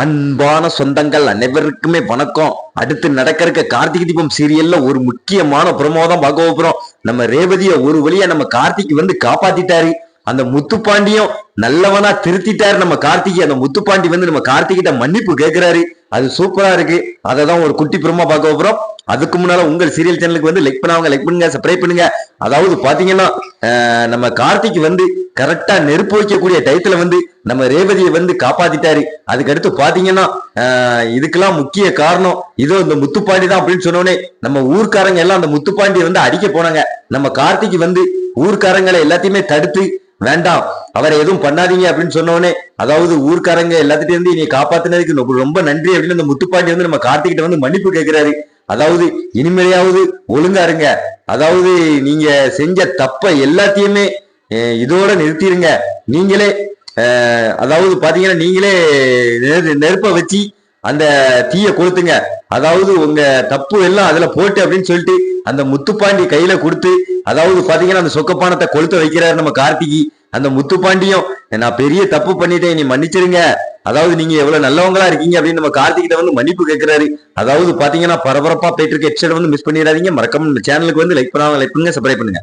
அன்பான சொந்தங்கள் அனைவருக்குமே வணக்கம். அடுத்து நடக்கிறக்க கார்த்திகை தீபம் சீரியல்ல ஒரு முக்கியமான பிரமோதம் பார்க்க போறோம். நம்ம ரேவதிய ஒரு வழியா நம்ம கார்த்திக் வந்து காப்பாத்திட்டாரு. அந்த முத்துப்பாண்டியும் நல்லவனா திருத்திட்டாரு நம்ம கார்த்திகை. அந்த முத்துப்பாண்டி வந்து நம்ம கார்த்திகிட்ட மன்னிப்பு கேட்கிறாரு அது சூப்பரா இருக்கு. அதை தான் ஒரு குட்டி பிரமா பார்க்க போறோம். அதுக்கு முன்னால உங்கள் சீரியல் சேனலுக்கு வந்து லைக் பண்ணாங்க லைக் பண்ணுங்க சப்ஸ்கிரைப் பண்ணுங்க. அதாவது பாத்தீங்கன்னா நம்ம கார்த்திக் வந்து கரெக்டா நெருப்பு வைக்கக்கூடிய டயத்துல வந்து நம்ம ரேவதியை வந்து காப்பாத்திட்டாரு. அதுக்கடுத்து பாத்தீங்கன்னா இதுக்கெல்லாம் முக்கிய காரணம் இதோ இந்த முத்துப்பாண்டி தான் அப்படின்னு சொன்னோடனே நம்ம ஊர்க்காரங்க எல்லாம் அந்த முத்துப்பாண்டியை வந்து அடிக்க போனாங்க. நம்ம கார்த்திக் வந்து ஊர்க்காரங்களை எல்லாத்தையுமே தடுத்து வேண்டாம். அவரை எதுவும் பண்ணாதீங்க அப்படின்னு சொன்னோடனே அதாவது ஊர்க்காரங்க எல்லாத்திட்டையும் இருந்து நீ காப்பாத்தினதுக்கு ரொம்ப- ரொம்ப நன்றி அப்படின்னு அந்த முத்துப்பாண்டி வந்து நம்ம கார்த்திகிட்ட வந்து மன்னிப்பு கேட்கிறாரு அதாவது இனிமேலையாவது ஒழுங்கா இருங்க. அதாவது நீங்க செஞ்ச தப்ப எல்லாத்தையுமே இதோட நிறுத்திடுங்க நீங்களே அதாவது பாத்தீங்கன்னா நீங்களே நெரு- நெருப்ப வச்சு அந்த தீய கொளுத்துங்க. அதாவது உங்க தப்பு எல்லாம் அதுல போட்டு அப்படின்னு சொல்லிட்டு அந்த முத்துப்பாண்டி கையில கொடுத்து அதாவது பாத்தீங்கன்னா அந்த சொக்கப்பானத்தை கொளுத்த வைக்கிறாரு நம்ம கார்த்திகி. அந்த முத்துப்பாண்டியும் நான் பெரிய தப்பு பண்ணிட்டேன் நீ மன்னிச்சிருங்க. அதாவது நீங்க எவ்வளவு நல்லவங்களா இருக்கீங்க அப்படின்னு நம்ம கார்த்திகிட்ட வந்து மன்னிப்பு கேட்கிறாரு அதாவது பாத்தீங்கன்னா பரபரப்பா போயிட்டு இருக்க எபிசோட வந்து மிஸ் பண்ணிடாதீங்க. மறக்காம சேனலுக்கு வந்து லைக் பண்ணாங்க லைக் பண்ணுங்க சப்ஸ்கிரைப் பண்ணுங்க.